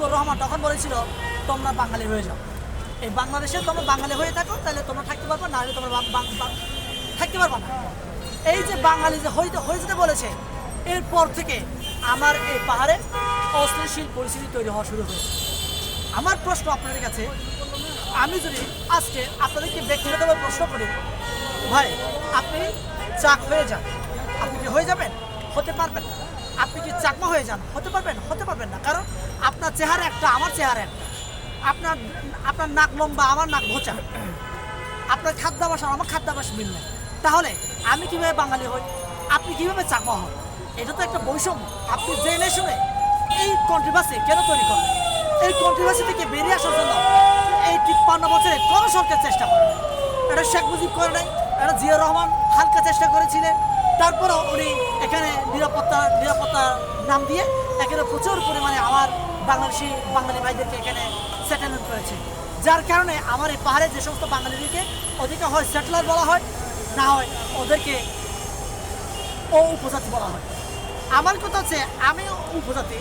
মুজিবুর রহমান তখন বলেছিল, তোমরা বাঙালি হয়ে যাও। এই বাংলাদেশে তোমরা বাঙালি হয়ে থাকো, তাহলে তোমরা থাকতে পারবে না হলে তোমরা থাকতে পারবে না। এই যে বাঙালি যে হইতে হয়েছে বলেছে, এরপর থেকে আমার এই পাহাড়ে অস্থিতিশীল পরিস্থিতি তৈরি হওয়া শুরু হয়েছে। আমার প্রশ্ন আপনাদের কাছে, আমি যদি আজকে আপনাদেরকে ব্যক্তিগতভাবে প্রশ্ন করি, ভাই, আপনি চাক হয়ে যান, আপনি কি হয়ে যাবেন? হতে পারবেন। আপনি কি চাকমা হয়ে যান? হতে পারবেন? হতে পারবেন না। কারণ আপনার চেহারা একটা, আমার চেহারা একটা। আপনার আপনার নাক লম্বা, আমার নাক ভোচা আপনার খাদ্যাভাস আমার খাদ্যাভাস মিল নেই। তাহলে আমি কীভাবে বাঙালি হই? আপনি কীভাবে চাকমা হন? এটা তো একটা বৈষম্য। আপনি জেনে শুনে এই কন্ট্রোভার্সি কেন তৈরি করবেন এই কন্ট্রোভার্সি থেকে বেরিয়ে আসার জন্য এই তিপ্পান্ন বছরে কোনো সরকার চেষ্টা করে এটা শেখ মুজিব করে নাই, এটা জিয়া রহমান হালকা চেষ্টা করেছিলেন। তারপরেও উনি এখানে নিরাপত্তা নিরাপত্তা নাম দিয়ে এখানে প্রচুর পরিমাণে আমার বাংলাদেশি বাঙালি ভাইদেরকে এখানে সেটেলমেন্ট করেছে। যার কারণে আমার এই পাহাড়ে যে সমস্ত বাঙালিদেরকে ওদেরকে হয় সেটেলার বলা হয়, না হয় ওদেরকে ও উপজাতি বলা হয়। আমার কথা হচ্ছে আমি উপজাতি,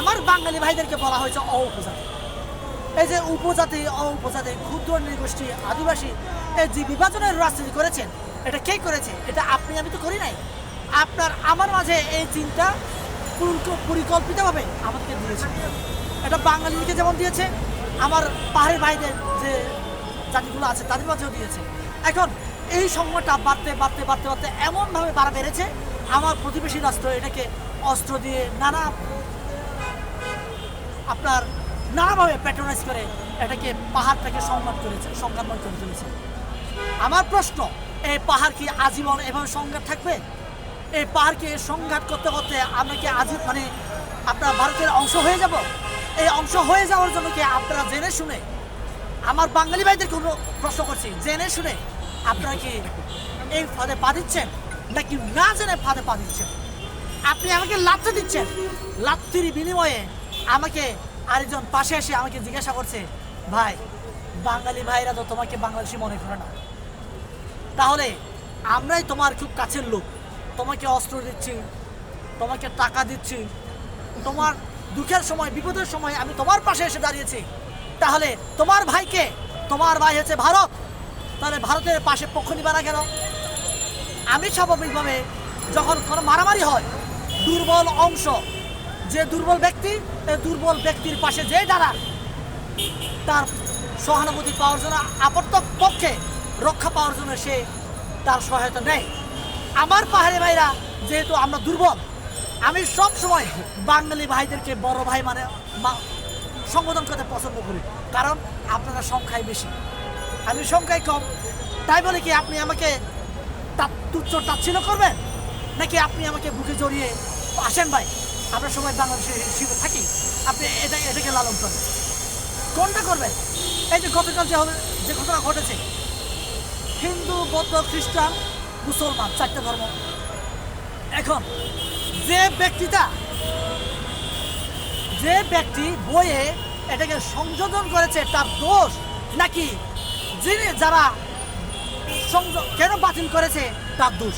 আমার বাঙালি ভাইদেরকে বলা হয়েছে অ উপজাতি। এই যে উপজাতি, অ উপজাতি, ক্ষুদ্র নৃগোষ্ঠী, আদিবাসী, এই যে বিভাজনের রাজনীতি করেছেন এটা কে করেছে? এটা আপনি, আমি তো করি নাই। আপনার, আমার মাঝে এই চিন্তা পরিকল্পিতভাবে আমাদেরকে দিয়েছে। এটা বাঙালিকে যেমন দিয়েছে, আমার পাহাড়ের ভাইদের যে জাতিগুলো আছে, তাদের মাঝেও দিয়েছে। এখন এই সংকটটা বাড়তে বাড়তে বাড়তে বাড়তে এমনভাবে বাড়া বেড়েছে, আমার প্রতিবেশী রাষ্ট্র এটাকে অস্ত্র দিয়ে নানা আপনার নানাভাবে প্যাট্রোনাইজ করে এটাকে পাহাড়টাকে সংঘাত করেছে, সংঘাতময় করে তুলেছে। আমার প্রশ্ন এই পাহাড় কি আজীবন এভাবে সংঘাত থাকবে? এই পাহাড়কে সংঘাত করতে করতে আমরা কি আজীব মানে আপনার ভারতের অংশ হয়ে যাব? এই অংশ হয়ে যাওয়ার জন্য কি আপনারা জেনে শুনে আমার বাঙালি ভাইদের কোনো প্রশ্ন করছি, জেনে শুনে আপনারা কি এই ফাঁদে পা দিচ্ছেন নাকি না জেনে ফাঁদে পা দিচ্ছেন? আপনি আমাকে লাথি দিচ্ছেন, লাথির বিনিময়ে আমাকে আরেকজন পাশে এসে আমাকে জিজ্ঞাসা করছে, ভাই, বাঙালি ভাইরা তো তোমাকে বাংলাদেশি মনে করে না। তাহলে আমরাই তোমার খুব কাছের লোক। তোমাকে অস্ত্র দিচ্ছি, তোমাকে টাকা দিচ্ছি, তোমার দুঃখের সময়, বিপদের সময় আমি তোমার পাশে এসে দাঁড়িয়েছি। তাহলে তোমার ভাইকে, তোমার ভাই হচ্ছে ভারত, তাহলে ভারতের পাশে পক্ষ নিবা না কেন? আমি স্বাভাবিকভাবে যখন কোনো মারামারি হয়, দুর্বল অংশ, যে দুর্বল ব্যক্তি দুর্বল ব্যক্তির পাশে যে দাঁড়ান তার সহানুভূতি পাওয়ার জন্য আপত্ত পক্ষে রক্ষা পাওয়ার জন্য সে তার সহায়তা নেয়। আমার পাহাড়ি ভাইরা, যেহেতু আমরা দুর্বল, আমি সব সময় বাঙালি ভাইদেরকে বড় ভাই মানে সম্বোধন করতে পছন্দ করি, কারণ আপনারা সংখ্যায় বেশি। আমি সংখ্যায় কম। তাই বলে কি আপনি আমাকে তুচ্ছ তাচ্ছিল্য করবেন? নাকি আপনি আমাকে বুকে জড়িয়ে আসেন ভাই? আমরা সবাই বাংলাদেশে হিসেবে থাকি। আপনি এটা এটাকে লালন করেন। কোনটা করবেন? এই যে গতকাল যে হবে যে ঘটনা ঘটেছে হিন্দু, বৌদ্ধ, খ্রিস্টান, মুসলমান, চারটে ধর্ম। এখন, যে ব্যক্তিটা, যে ব্যক্তি বইয়ে এটাকে সংযোজন করেছে, তার দোষ নাকি যিনি যারা সংযোগ কেন বাতিল করেছে, তার দোষ?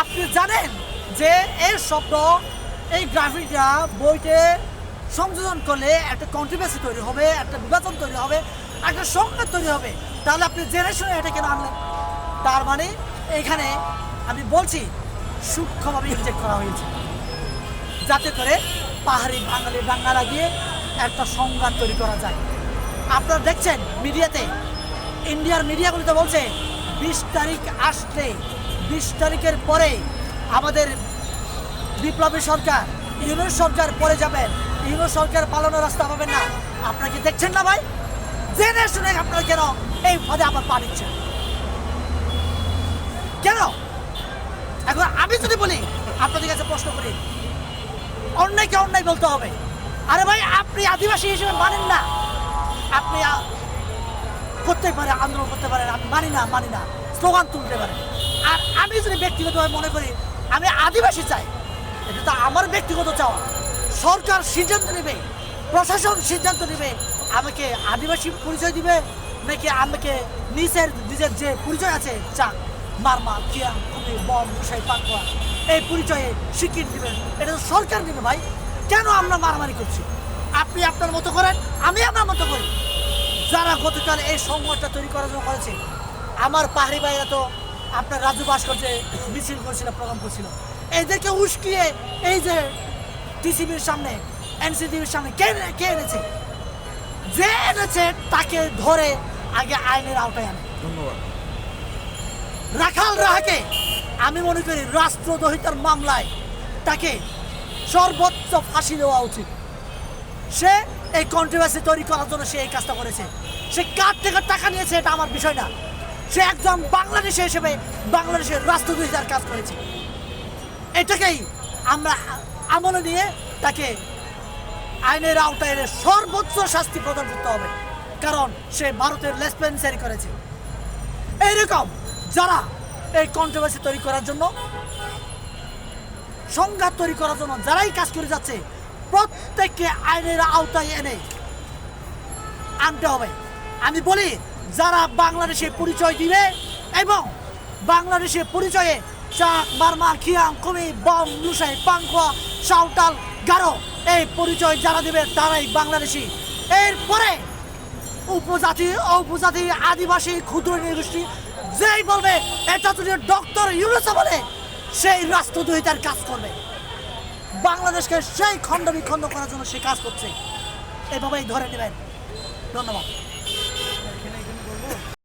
আপনি জানেন যে এই শব্দ, এই গ্রাফিকটা বইতে সংযোজন করলে একটা কন্ট্রিবিউশন তৈরি হবে, একটা বিভাজন তৈরি হবে, একটা সংঘাত তৈরি হবে। তাহলে আপনি জেনে শুনে এটা কেন আনলেন? তার মানে এখানে আমি বলছি, সূক্ষ্মভাবে ইনজেক্ট করা হয়েছে। যাতে করে পাহাড়ি বাঙালি ডাঙ্গা লাগিয়ে একটা সংঘাত তৈরি করা যায়। আপনারা দেখছেন মিডিয়াতে, ইন্ডিয়ার মিডিয়াগুলিতে বলছে, বিশ তারিখ আসলে বিশ তারিখের পরে আমাদের বিপ্লবী সরকার ইউনিট সরকার পরে যাবেন। ইউনিট সরকার পালানোর রাস্তা পাবেন না। আপনারা কি দেখছেন না ভাই? জেনে শুনে আপনারা কেন এই পদে আবার পা দিচ্ছেন কেন? এখন আমি যদি বলি, আপনাদের কাছে প্রশ্ন করি, অন্যায়কে অন্যায় বলতে হবে। আরে ভাই, আপনি আদিবাসী হিসেবে মানেন না। আপনি করতে পারে আন্দোলন করতে পারেন আমি মানি না মানি না, স্লোগান তুলতে পারেন। আর আমি যদি ব্যক্তিগতভাবে মনে করি, আমি আদিবাসী চাই, এটা তো আমার ব্যক্তিগত চাওয়া। সরকার সিদ্ধান্ত নেবে, প্রশাসন সিদ্ধান্ত নেবে, আমাকে আদিবাসী পরিচয় দিবে নাকি আমাকে নিজের নিজের যে পরিচয় আছে চা মারমা কিয়া কুমি বম মুসাই পাকুয়া এই পরিচয়ে স্বীকৃতি দিবেন। এটা তো সরকার নেবে ভাই। কেন আমরা মারামারি করছি? আপনি আপনার মতো করেন, আমি আমার মতো করি। যারা গতকাল এই সংবাদটা তৈরি করার জন্য করেছে, আমার পাহাড়ি ভাইরা তো আপনার রাজু ভাস্কর্যে মিছিল করছিল, প্রোগ্রাম করছিল। এদেরকে উস্কিয়ে এই যে টিসিবির সামনে, এনসিটিভির সামনে কে কে এনেছে? যে এনেছে তাকে ধরে আগে আইনের আওতায় আনে। ধন্যবাদ। রাখাল রাহাকে আমি মনে করি রাষ্ট্রদ্রোহিতার মামলায় তাকে সর্বোচ্চ ফাঁসি দেওয়া উচিত। সে এই কন্ট্রোভার্সি তৈরি করার জন্য সে এই কাজটা করেছে। সে কার থেকে টাকা নিয়েছে এটা আমার বিষয় না। সে একজন বাংলাদেশি হিসেবে বাংলাদেশের রাষ্ট্রদ্রোহিতার কাজ করেছে। এটাকেই আমরা আমলে নিয়ে তাকে আইনের আওতায় এনে সর্বোচ্চ শাস্তি প্রদান করতে হবে। কারণ সে ভারতের লেসপেন্সারি করেছে। এইরকম যারা এই কন্ট্রোভার্সি তৈরি করার জন্য, সংঘাত তৈরি করার জন্য যারাই কাজ করে যাচ্ছে, প্রত্যেককে আইনের আওতায় এনে আনতে হবে। আমি বলি, যারা বাংলাদেশে পরিচয় দিবে এবং বাংলাদেশে পরিচয়ে চাক বার্মা খিয়াং কুমি বম, লুসাই, পাংখোয়া সাঁওতাল গারো, এই পরিচয় যারা দিবে তারাই বাংলাদেশি। এরপরে উপজাতি উপজাতি আদিবাসী, ক্ষুদ্র নৃগোষ্ঠী, যেই বলবে, এটা যদি ডক্টর ইউরোসা বলে, সেই রাষ্ট্রদ্রোহিতার কাজ করবে। বাংলাদেশকে সেই খণ্ড বিখণ্ড করার জন্য সে কাজ করছে। এভাবেই ধরে নেবেন। ধন্যবাদ।